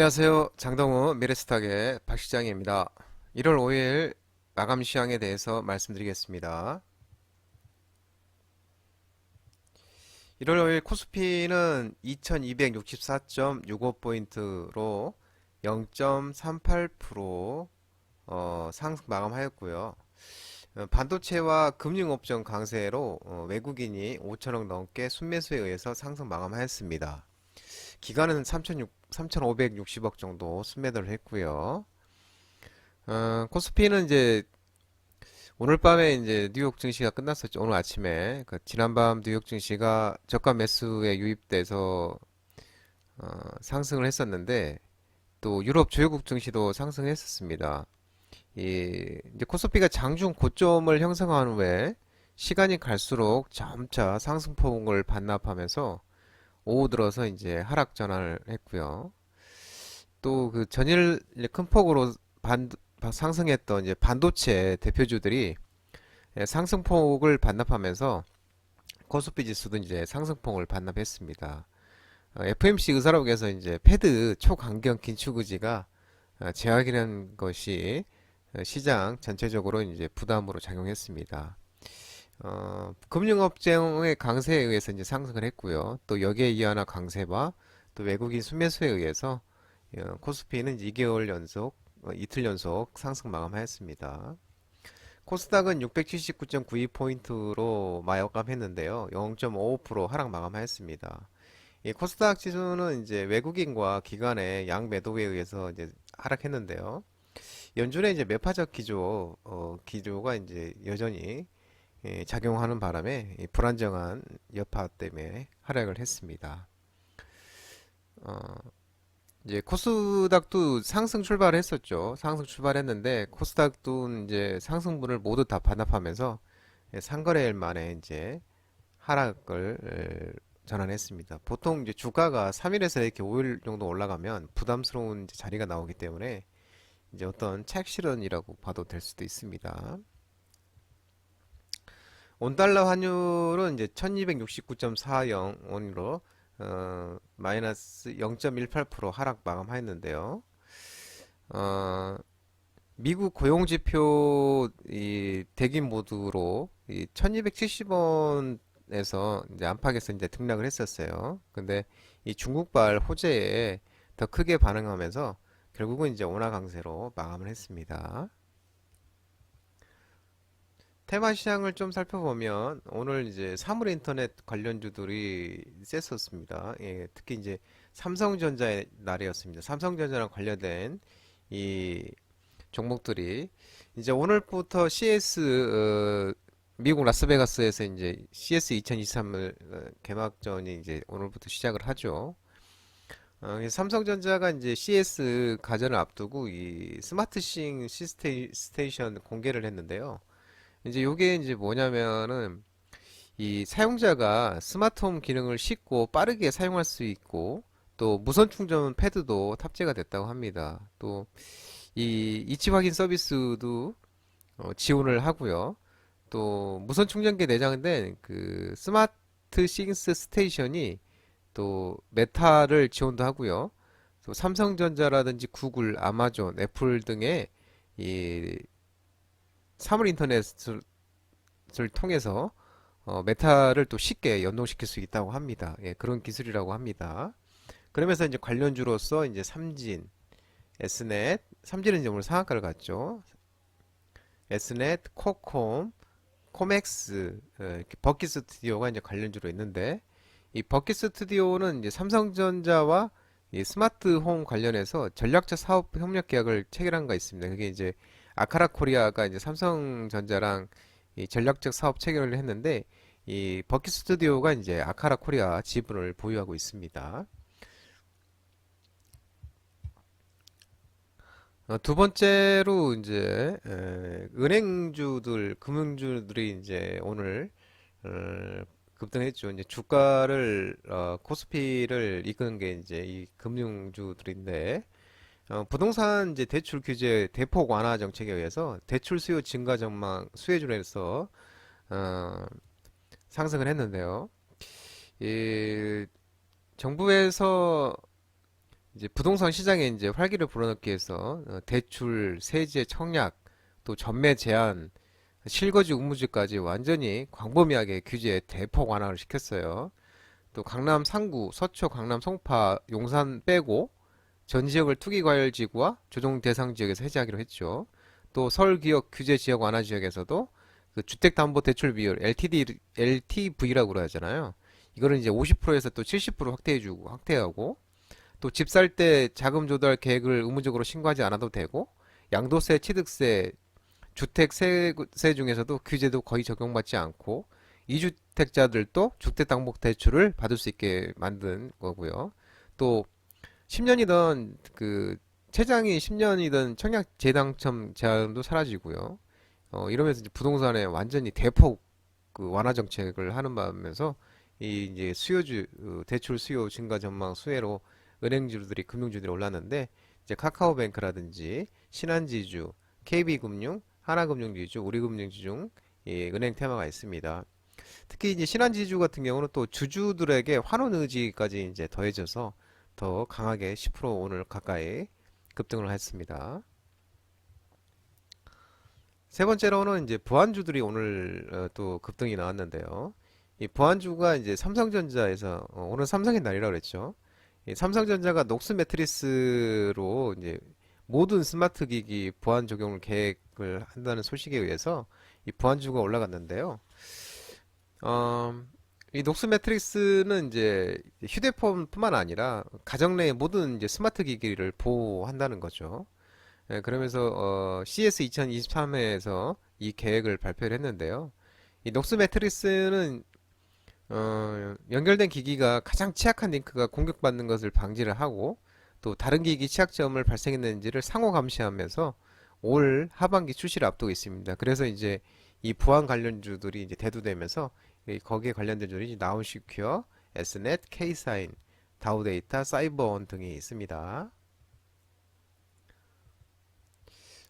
안녕하세요. 장동우 미래스탁의 박 시장입니다. 1월 5일 마감 시황에 대해서 말씀드리겠습니다. 1월 5일 코스피는 2264.65포인트로 0.38% 어, 상승 마감하였고요. 어, 반도체와 금융업종 강세로 어, 외국인이 5천억 넘게 순매수에 의해서 상승 마감하였습니다. 기간은 3,560억 정도 순매도를 했고요. 어, 코스피는 이제 오늘 밤에 이제 뉴욕 증시가 끝났었죠. 오늘 아침에 그 지난밤 뉴욕 증시가 저가 매수에 유입돼서 어, 상승을 했었는데 또 유럽 주요국 증시도 상승했었습니다. 이 이제 코스피가 장중 고점을 형성한 후에 시간이 갈수록 점차 상승폭을 반납하면서 오후 들어서 이제 하락 전환을 했고요. 또 그 전일 큰 폭으로 반, 상승했던 이제 반도체 대표주들이 예, 상승폭을 반납하면서 코스피 지수도 이제 상승폭을 반납했습니다. 어, FMC 의사록에서 이제 패드 초강경 긴축 의지가 어, 제약이라는 것이 어, 시장 전체적으로 이제 부담으로 작용했습니다. 어, 금융업종의 강세에 의해서 이제 상승을 했고요. 또 여기에 이어나 강세와 또 외국인 순매수에 의해서 어, 코스피는 2개월 연속, 어, 이틀 연속 상승 마감하였습니다. 코스닥은 679.92포인트로 마감했는데요. 0.55% 하락 마감하였습니다. 이 코스닥 지수는 이제 외국인과 기관의 양 매도에 의해서 이제 하락했는데요. 연준의 이제 매파적 기조, 어, 기조가 이제 여전히 예, 작용하는 바람에 이 불안정한 여파 때문에 하락을 했습니다. 어, 이제 코스닥도 상승 출발했었죠. 상승 출발했는데 코스닥도 이제 상승분을 모두 다 반납하면서 예, 상거래일 만에 이제 하락을 에, 전환했습니다. 보통 이제 주가가 3일에서 이렇게 5일 정도 올라가면 부담스러운 자리가 나오기 때문에 이제 어떤 착실현이라고 봐도 될 수도 있습니다. 원달러 환율은 이제 1269.40 원으로 어, 마이너스 0.18% 하락 마감하였는데요. 어, 미국 고용지표 이 대기 모드로 이 1270원에서 이제 안팎에서 이제 등락을 했었어요. 근데 이 중국발 호재에 더 크게 반응하면서 결국은 이제 원화 강세로 마감을 했습니다. 테마 시장을 좀 살펴보면 오늘 이제 사물 인터넷 관련주들이 셌었습니다. 예, 특히 이제 삼성전자의 날이었습니다. 삼성전자랑 관련된 이 종목들이 이제 오늘부터 CS 어, 미국 라스베가스에서 이제 CS 2023을 어, 개막전이 이제 오늘부터 시작을 하죠. 어, 삼성전자가 이제 CS 가전을 앞두고 이 스마트싱 시스테이션 공개를 했는데요. 이제 요게 이제 뭐냐면은 이 사용자가 스마트홈 기능을 쉽고 빠르게 사용할 수 있고 또 무선 충전 패드도 탑재가 됐다고 합니다. 또 이 이치 확인 서비스도 어, 지원을 하고요. 또 무선 충전기에 내장된 그 스마트 싱스 스테이션이 또 메타를 지원도 하고요. 또 삼성전자라든지 구글, 아마존, 애플 등의 이 사물 인터넷을 통해서 어, 메타를 또 쉽게 연동시킬 수 있다고 합니다. 예, 그런 기술이라고 합니다. 그러면서 이제 관련주로서 이제 삼진, S넷, 삼진은 이제 오늘 상한가를 갔죠. S넷, 코콤, 코맥스, 어, 버킷 스튜디오가 이제 관련주로 있는데 이 버킷 스튜디오는 이제 삼성전자와 이 스마트홈 관련해서 전략적 사업 협력 계약을 체결한 거 있습니다. 그게 이제 아카라 코리아가 이제 삼성전자랑 이 전략적 사업 체결을 했는데 이 버킷 스튜디오가 이제 아카라 코리아 지분을 보유하고 있습니다. 어, 두 번째로 이제 에, 은행주들, 금융주들이 이제 오늘 어, 급등했죠. 이제 주가를 어, 코스피를 이끄는 게 이제 이 금융주들인데 어, 부동산 이제 대출 규제 대폭 완화 정책에 의해서 대출 수요 증가 전망 수혜주로서 어, 상승을 했는데요. 이 정부에서 이제 부동산 시장에 이제 활기를 불어넣기 위해서 어, 대출, 세제 청약, 또 전매 제한, 실거주 의무주까지 완전히 광범위하게 규제 대폭 완화를 시켰어요. 또 강남 상구, 서초, 강남 송파, 용산 빼고 전 지역을 투기과열지구와 조정 대상 지역에서 해제하기로 했죠. 또 서울 기업 규제 지역 완화 지역에서도 그 주택담보대출 비율 LTD, LTV라고 그러잖아요. 이거를 이제 50%에서 또 70% 확대해주고 확대하고 또 집 살 때 자금 조달 계획을 의무적으로 신고하지 않아도 되고 양도세, 취득세, 주택세 중에서도 규제도 거의 적용받지 않고 이주택자들도 주택담보대출을 받을 수 있게 만든 거고요. 또 10년이던 그 최장이 10년이던 청약 재당첨 제한도 사라지고요. 어, 이러면서 이제 부동산에 완전히 대폭 그 완화 정책을 하는 바면서 이 이제 수요주 어, 대출 수요 증가 전망 수혜로 은행주들이 금융주들이 올랐는데 이제 카카오뱅크라든지 신한지주, KB금융, 하나금융지주, 우리금융지주 중 예, 은행 테마가 있습니다. 특히 이제 신한지주 같은 경우는 또 주주들에게 환원 의지까지 이제 더해져서 더 강하게 10% 오늘 가까이 급등을 했습니다. 세 번째로는 이제 보안주들이 오늘 어, 또 급등이 나왔는데요. 이 보안주가 이제 삼성전자에서 어, 오늘 삼성의 날이라고 그랬죠. 이 삼성전자가 녹스 매트리스로 이제 모든 스마트 기기 보안 적용을 계획을 한다는 소식에 의해서 이 보안주가 올라갔는데요. 어, 이 녹스 매트리스는 이제 휴대폰뿐만 아니라 가정 내의 모든 이제 스마트 기기를 보호한다는 거죠. 예, 그러면서 어, CS 2023회에서 이 계획을 발표를 했는데요. 이 녹스 매트리스는 어, 연결된 기기가 가장 취약한 링크가 공격받는 것을 방지를 하고 또 다른 기기 취약점을 발생했는지를 상호 감시하면서 올 하반기 출시를 앞두고 있습니다. 그래서 이제 이 보안 관련주들이 이제 대두되면서 이 거기에 관련된 주들이 나운시큐어, Snet, K사인, 다우데이터, 사이버원 등이 있습니다.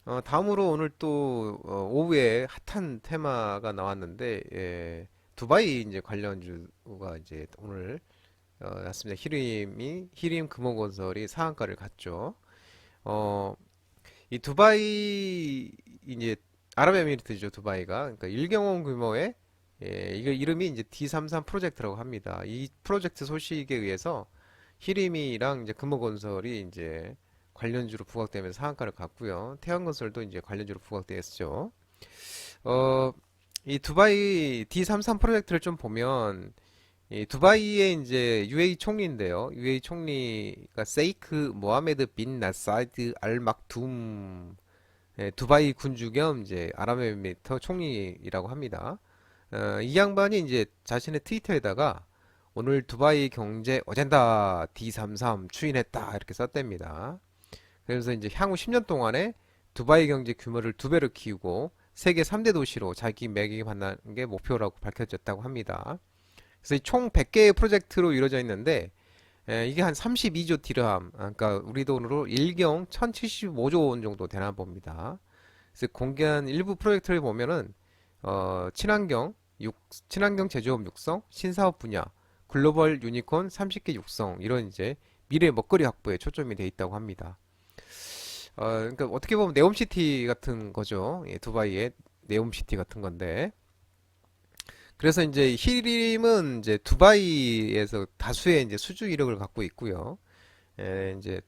어, 다음으로 오늘 또 어, 오후에 핫한 테마가 나왔는데 예, 두바이 이제 관련주가 이제 오늘 어, 났습니다. 히림이 히림 금호건설이 상한가를 갔죠. 어, 이 두바이 이제 아랍에미리트죠. 두바이가 그러니까 일경원 규모의 예, 이거 이름이 이제 D33 프로젝트라고 합니다. 이 프로젝트 소식에 의해서 히림이랑 이제 금호건설이 이제 관련주로 부각되면서 상한가를 갔고요. 태양건설도 이제 관련주로 부각되었죠. 어, 이 두바이 D33 프로젝트를 좀 보면 이 두바이의 이제 UAE 총리인데요. UAE 총리가 세이크 모하메드 빈 나사드 알 막툼 예, 두바이 군주 겸 이제 아랍에미리트 총리라고 합니다. 어, 이 양반이 이제 자신의 트위터에다가 오늘 두바이 경제 어젠다 D33 추인했다 이렇게 썼답니다. 그래서 이제 향후 10년 동안에 두바이 경제 규모를 두 배로 키우고 세계 3대 도시로 자기 매개받는 게 목표라고 밝혀졌다고 합니다. 그래서 총 100개의 프로젝트로 이루어져 있는데 에, 이게 한 32조 디르함, 아, 그러니까 우리 돈으로 1경 1075조 원 정도 되나 봅니다. 그래서 공개한 일부 프로젝트를 보면은 어, 친환경, 육, 친환경 제조업 육성, 신사업 분야, 글로벌 유니콘 30개 육성 이런 이제 미래 먹거리 확보에 초점이 돼 있다고 합니다. 어, 그러니까 어떻게 보면 네옴시티 같은 거죠. 예, 두바이의 네옴시티 같은 건데. 그래서 이제 히림은 이제 두바이에서 다수의 이제 수주 이력을 갖고 있고요. 예, 이제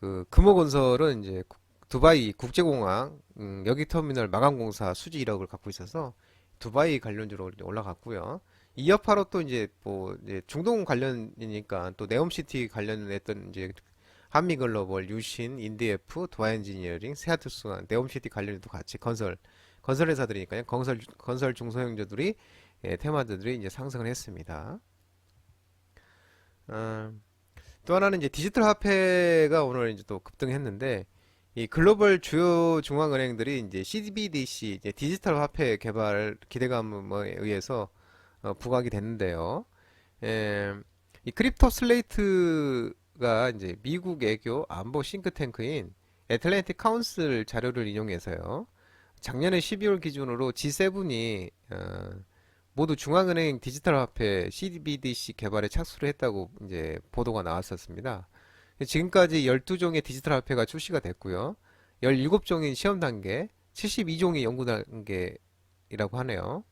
그 금호건설은 이제 국- 두바이 국제공항 음, 여기 터미널 마감공사 수주 이력을 갖고 있어서 두바이 관련주로 올라갔고요. 이 여파로 또 이제 뭐 이제 중동 관련이니까 또 네옴시티 관련했던 이제 한미글로벌, 유신, 인디에프, 도아엔지니어링, 세아트스가 네옴시티 관련해도 같이 건설 건설 회사들이니까요. 건설 건설 중소형주들이 예, 테마주들이 이제 상승을 했습니다. 어, 또 하나는 이제 디지털 화폐가 오늘 이제 또 급등했는데 이 글로벌 주요 중앙은행들이 이제 CBDC 이제 디지털 화폐 개발 기대감에 의해서 어, 부각이 됐는데요. 예, 이 크립토 슬레이트가 이제 미국 애교 안보 싱크탱크인 애틀랜틱 카운슬 자료를 인용해서요. 작년에 12월 기준으로 G7이 모두 중앙은행 디지털 화폐 CBDC 개발에 착수를 했다고 이제 보도가 나왔었습니다. 지금까지 12종의 디지털 화폐가 출시가 됐고요. 17종이 시험 단계, 72종이 연구 단계이라고 하네요.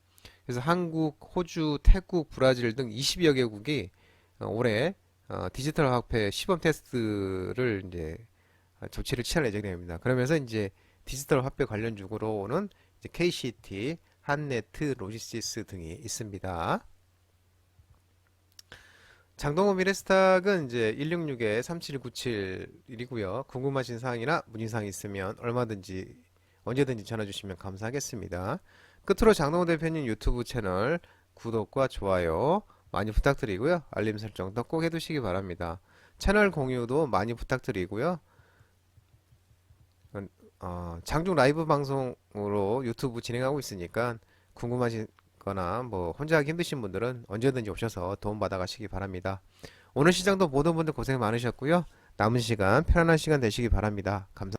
그래서 한국, 호주, 태국, 브라질 등 20여 개국이 어, 올해 어, 디지털 화폐 시범 테스트를 이제 어, 조치를 취할 예정입니다. 그러면서 이제 디지털 화폐 관련주로는 이제 KCT, 한네트, 로지시스 등이 있습니다. 장동호 미래스탁은 이제 166-37197이고요. 궁금하신 사항이나 문의사항 있으면 얼마든지 언제든지 전화 주시면 감사하겠습니다. 끝으로 장동호 대표님 유튜브 채널 구독과 좋아요 많이 부탁드리고요. 알림 설정도 꼭 해두시기 바랍니다. 채널 공유도 많이 부탁드리고요. 어, 장중 라이브 방송으로 유튜브 진행하고 있으니까 궁금하신 거나 뭐 혼자 하기 힘드신 분들은 언제든지 오셔서 도움 받아 가시기 바랍니다. 오늘 시장도 모든 분들 고생 많으셨고요. 남은 시간 편안한 시간 되시기 바랍니다. 감사